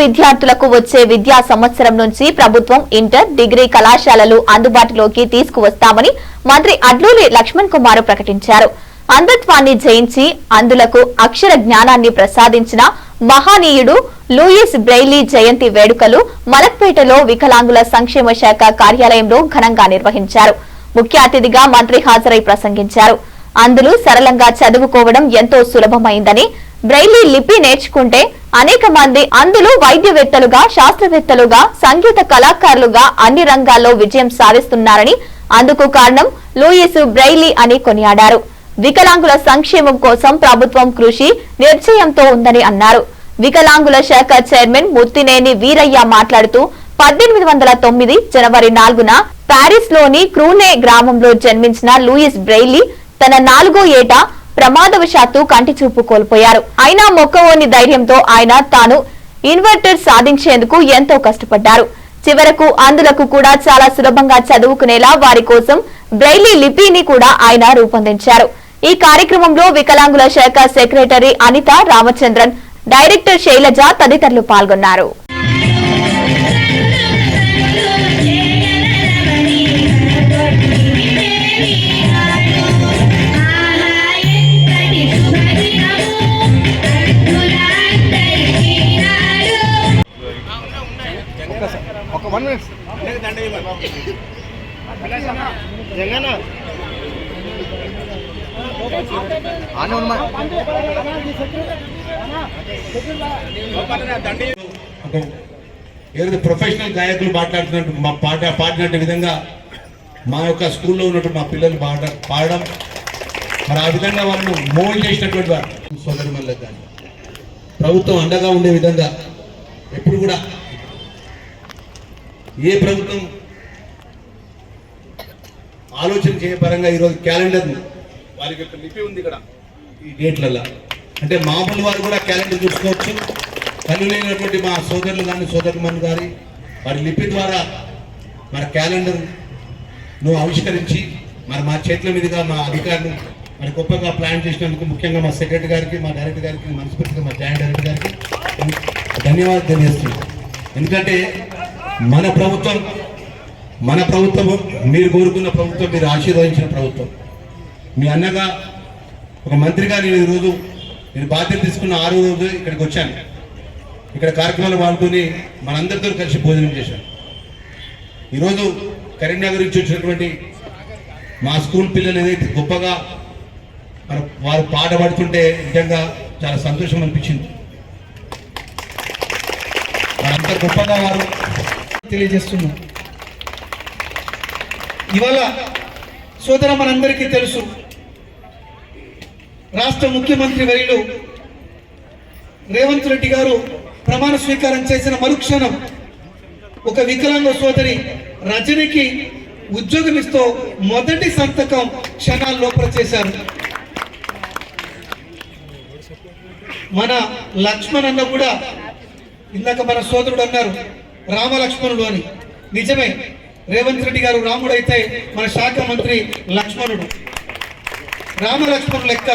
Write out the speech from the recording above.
విద్యార్థులకు వచ్చే విద్యా సంవత్సరం నుంచి ప్రభుత్వం ఇంటర్ డిగ్రీ కళాశాలలు అందుబాటులోకి తీసుకువస్తామని మంత్రి అడ్లూరి లక్ష్మణ్ కుమార్ ప్రకటించారు. అంధత్వాన్ని జయించి అందులకు అక్షర జ్ఞానాన్ని ప్రసాదించిన మహానీయుడు లూయిస్ బ్రెయిలీ జయంతి వేడుకలు మలక్పేటలో వికలాంగుల సంక్షేమ శాఖ కార్యాలయంలో ఘనంగా నిర్వహించారు. ముఖ్య అతిథిగా మంత్రి హాజరై ప్రసంగించారు. అందులో సరళంగా చదువుకోవడం ఎంతో సులభమైందని బ్రెయిలీ లిపి నేర్చుకుంటే అనేక మంది అందులో వైద్యవేత్తలుగా శాస్త్రవేత్తలుగా సంగీత కళాకారులుగా అన్ని రంగాల్లో విజయం సాధిస్తున్నారని అందుకు కారణం లూయిస్ బ్రెయిలీ అని కొనియాడారు. వికలాంగుల సంక్షేమం కోసం ప్రభుత్వం కృషి నిర్చయంతో ఉందని అన్నారు. వికలాంగుల శాఖ చైర్మన్ ముత్తినేని వీరయ్య మాట్లాడుతూ పద్దెనిమిది వందల తొమ్మిది జనవరి నాలుగున ప్యారిస్లోని క్రూనే గ్రామంలో జన్మించిన లూయిస్ బ్రెయిలీ తన నాలుగో ఏటా ప్రమాదవశాత్తు కంటి చూపు కోల్పోయారు. అయినా మొక్కవోని ధైర్యంతో ఆయన తాను ఇన్వర్టర్ సాధించేందుకు ఎంతో కష్టపడ్డారు. చివరకు అందులకు కూడా చాలా సులభంగా చదువుకునేలా వారి కోసం బ్రైలీ లిపిని కూడా ఆయన రూపొందించారు. ఈ కార్యక్రమంలో వికలాంగుల శాఖ సెక్రటరీ అనిత రామచంద్రన్ డైరెక్టర్ శైలజ తదితరులు పాల్గొన్నారు. వన్ మినిట్ ఆనే ఉన్నా. ఏదైతే ప్రొఫెషనల్ గాయకులు మాట్లాడుతున్నట్టు మా పాట పాడినట్టు విధంగా మా యొక్క స్కూల్లో ఉన్నట్టు మా పిల్లలు పాడ పాడడం మరి ఆ విధంగా వాళ్ళను మోల్డ్ చేసినటువంటి వారు. సోదరి మళ్ళీ కానీ ప్రభుత్వం అండగా ఉండే విధంగా ఎప్పుడు కూడా ఏ ప్రభుత్వం ఆలోచన చేయ పరంగా ఈరోజు క్యాలెండర్ వారికి యొక్క లిపి ఉంది ఇక్కడ. ఈ డేట్లలో అంటే మామూలు వారు కూడా క్యాలెండర్ చూసుకోవచ్చు. కళ్ళు లేనటువంటి మా సోదరులు కానీ సోదరుమణి గారి వారి లిపి ద్వారా మన క్యాలెండర్ నువ్వు ఆవిష్కరించి మరి మా చేతుల మీదుగా మా అధికారులు మరి గొప్పగా ప్లాన్ చేసినందుకు ముఖ్యంగా మా సెక్రటరీ గారికి మా డైరెక్టర్ గారికి మనస్ఫూర్తిగా మా జాయింట్ డైరెక్టర్ గారికి ధన్యవాదాలు తెలియజేస్తున్నాను. ఎందుకంటే మన ప్రభుత్వం మన ప్రభుత్వం మీరు కోరుకున్న ప్రభుత్వం మీరు ఆశీర్వదించిన ప్రభుత్వం. మీ అన్నగా ఒక మంత్రిగా నేను ఈరోజు నేను బాధ్యత తీసుకున్న ఆరో రోజు ఇక్కడికి వచ్చాను. ఇక్కడ కార్యక్రమాలు పాల్గొని మనందరితో కలిసి భోజనం చేశాను. ఈరోజు కరీంనగర్ నుంచి వచ్చినటువంటి మా స్కూల్ పిల్లలు ఏదైతే గొప్పగా మన వారు పాట పాడుతుంటే నిజంగా చాలా సంతోషం అనిపించింది. వారంత గొప్పగా వారు. తెలియజేస్తున్నాం. ఇవాళ సోదర మనందరికీ తెలుసు రాష్ట్ర ముఖ్యమంత్రి వర్యులు రేవంత్ రెడ్డి గారు ప్రమాణ స్వీకారం చేసిన మరుక్షణం ఒక వికలాంగ సోదరి రజనికి ఉద్యోగం ఇస్తూ మొదటి సంతకం క్షణాల లోపల చేశారు. మన లక్ష్మణ్ అన్న కూడా ఇందాక మన సోదరుడు అన్నారు రామలక్ష్మణుడు అని. నిజమే రేవంత్ రెడ్డి గారు రాముడు అయితే మన శాఖ మంత్రి లక్ష్మణుడు. రామలక్ష్మణుడు లెక్క